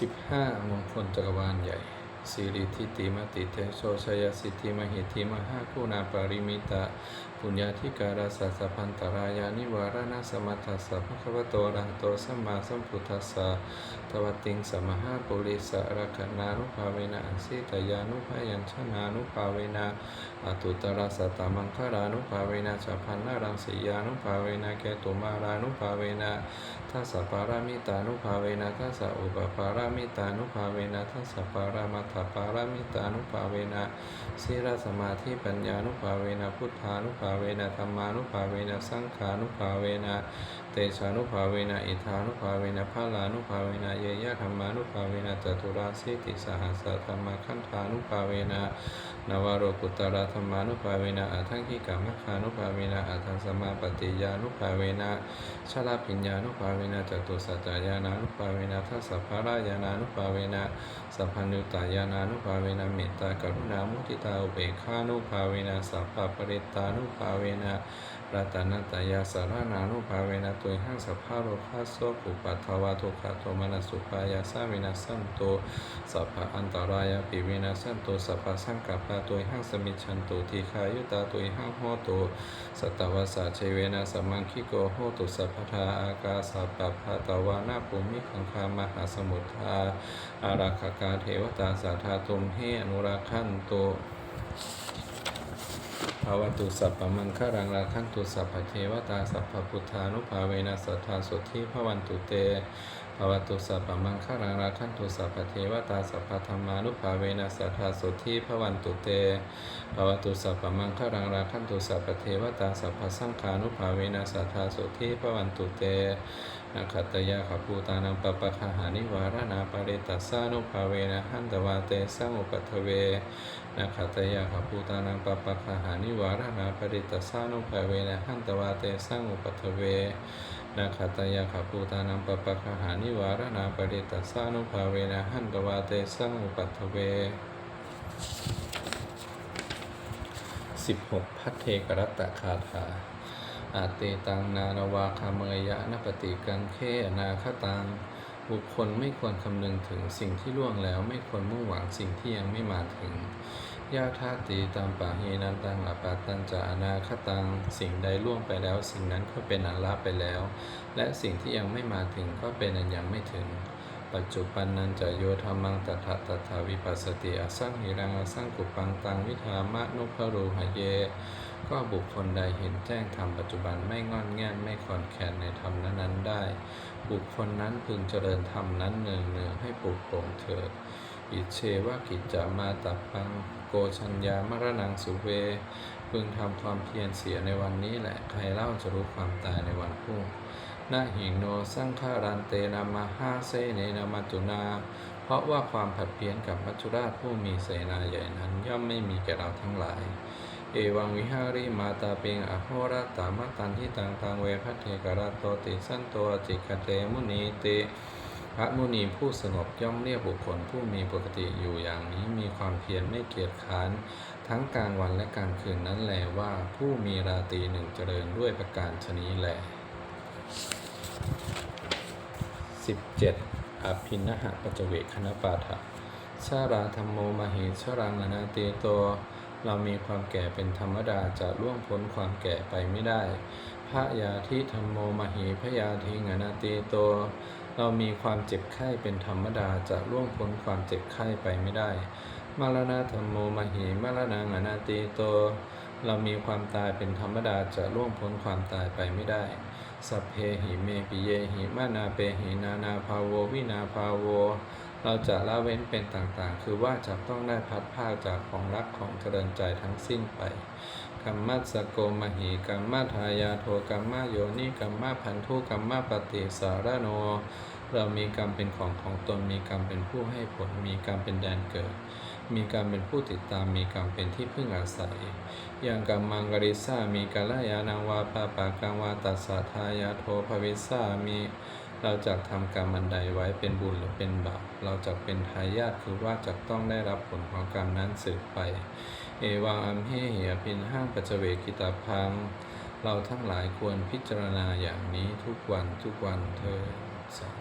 สิบห้ามงคลจักรวาลใหญ่สิริทิติมติเตโชชยสิทธิมหิทธิมหาคุณาปริมิตาปุญญาธิการาสัสสะพันตรายานิวารณสมัทธัสสะภะคะวะโตระโตสัมมาสัมพุทธัสสะทวติงสมหาปุริสะระคนานุภาเวนะอัสิตยานุภายัญชนานุภาเวนะอตุตระสัตตมังคารานุภาเวนะสัพพันนารังสียานุภาเวนะแกตุมารานุภาเวนะ ทัสสะปารามิตานุภาเวนะทัสสะอุปปารามิตานุภาเวนะทัสสะปารามัตถปารามิตานุภาเวนะสีรสมาธิปัญญานุภาเวนะพุทธานุภาเวนะธรรมานุภาเวนะสังขานุภาเวนะเตชานุภาเวนะอิทานุภาเวนะพาลานุภาเวนะเยยะธรรมานุภาเวนะจตุราสีติสหัสสะธรรมคันธานุภาเวนะนวโรกุตระธรรมานุภาเวนะอัทังคิกามคานุภาเวนะอัทังสมาปฏิยานุภาเวนะชาลาปิญญานุภาเวนะจตุสัจจายานานุภาเวนะทัสสะภารายานานุภาเวนะสัพพัญญุตายานานุภาเวนะเมตตากรุณามุทิตาอุเบกขานุภาเวนะสัพพะปริตานุภาเวนะ รัตนตยาสารนานุภาเวนะตุยหังสัพพะโรคัสโสปุปัทถวาทุกขโทมนัสสุปายาสาวินาสันโตสัพพะอันตรายาปิวินาสันโตสัพพะสังกัปปะตุยหังสมิจฉันตุทีขายุตาตุยหังโหตุสตวสสเชเวนะสมมังคิโกโหตุสัพพทาอากาสัพพพะตวานาภูมิขังคามหาสมุทธาอาราคกาเทวตาสัทธาตุมเฮอนุราคันโต ภาวตุสัพพมังคารังราคันตุสัพพเทวตาสัพพพุทธานุภาเวนะสัทธาสุทธิพวันตุเต วตุสัพพมังคารังราคันตุสัพพเทวตาสัพพธรรมานุภาเวนะสัทธาสุทธิภวันตุเตภวตุสัพพมังคารังราคันตุสัพพเทวตาสัพพสังฆานุภาเวนะสัทธาสุทิภวันตุเตนะขัตตยาขภูตานังปปะคหานิวารณาปริตัสสานุภาเวนะหันตวาเตสังอุปัทเวนะขัตตยาขภูตานังปปะคหานิวารณาปริตัสสานุภาเวนะหันตวาเตสังอุปัทเว นะขัตยาขภูตานังปปะคหานิวารณาปริตัสสานุภาเวนะหันตวาเตสังอุปัทเว16พัทเทกรัตตคาถาอาเตตังนานาวาคาเมยะนปฏิกังเคอนาคตัง บุคคลไม่ควรคำนึงถึงสิ่งที่ล่วงแล้วไม่ควรมุ่งหวังสิ่งที่ยังไม่มาถึง ยาธาตีตามปาเฮนันตังอปาตันจะอนาคตัง สิ่งใดล่วงไปแล้ว สิ่งนั้นก็เป็นอันละไปแล้ว และสิ่งที่ยังไม่มาถึงก็เป็นอันยังไม่ถึง ปัจจุบันนันจะโยธรรมังตถาตถาวิปัสสติอสังหิรังอสังกุปังตังวิธามะนุภโรหะเย ก็บุคคลใดเห็นแจ้งธรรมปัจจุบันไม่งอนแง่นไม่คอนแคนในธรรมนั้นๆได้ บุคคลนั้นพึงเจริญธรรมนั้นเนืองเนืองๆให้ปลุกโปร่งเถิดอิเชวะกิจจามาตับปัง โกชัญญามรณังสุเว พึงทำความเพียรเสียในวันนี้แหละใครเล่าจะรู้ความตายในวันพรุ่งนาหิงโนสังฆารันเตนามาฮาเซเนนามาจุนา เพราะว่าความผัดเพี้ยนกับมัจจุราชผู้มีเสนาใหญ่นั้นย่อมไม่มีแก่เราทั้งหลาย เอวังวิหาริมาตาเปงอโหรตามาตันที่ตังตังเวพัทเทกรัตโตติสันโตจิกเตมุนีเต พระมุนีผู้สงบย่อมเรียกบุคคลผู้มีปกติอยู่อย่างนี้มีความเพียรไม่เกียจค้าน ทั้งกลางวันและกลางคืนนั้นแลว่าผู้มีราตรีหนึ่งเจริญด้วยประการชนี้แล 17. อภินหะปัจเวคณปาฐะชาราธรรมโมมเหชรังอนาเตโต เรามีความแก่เป็นธรรมดาจะล่วงพ้นความแก่ไปไม่ได้ พระยาทิธรรมโมมเหพยาทิงนาเตโต เรามีความเจ็บไข้เป็นธรรมดาจะล่วงพ้นความเจ็บไข้ไปไม่ได้ มรณะธรรมโมมเหมรณังนาเตโต เรามีความตายเป็นธรรมดาจะล่วงพ้นความตายไปไม่ได้ สัพเพหิเมปิเยหิมานาเปหินานาภาโววินาภาโว เราจะละเว้นเป็นต่างๆ คือว่าจะต้องได้พัดภาคจากของรักของเจริญใจทั้งสิ้นไป กัมมัสโกมหิกัมมาทายาโทกัมมาโยนิกัมมาพันธุกัมมาปฏิสารโน เรามีกรรมเป็นของของตนมีกรรมเป็นผู้ให้ผล มีกรรมเป็นแดนเกิด มีกรรมเป็นผู้ติดตามมีกรรมเป็นที่พึ่งอาศัยอย่างกัมมังกริสามีกาลยานังวาปาปากังวาตัสสะทายาโทภวิสามีเราจะทำกรรมอันใดไว้เป็นบุญหรือเป็นบาป เราจะเป็นทายาทคือว่าจะต้องได้รับผลของกรรมนั้นสืบไป เอวังอัมเหเหียพินห้างปัจเจเวกิตาพัง เราทั้งหลายควรพิจารณาอย่างนี้ทุกวันทุกวันเธอสา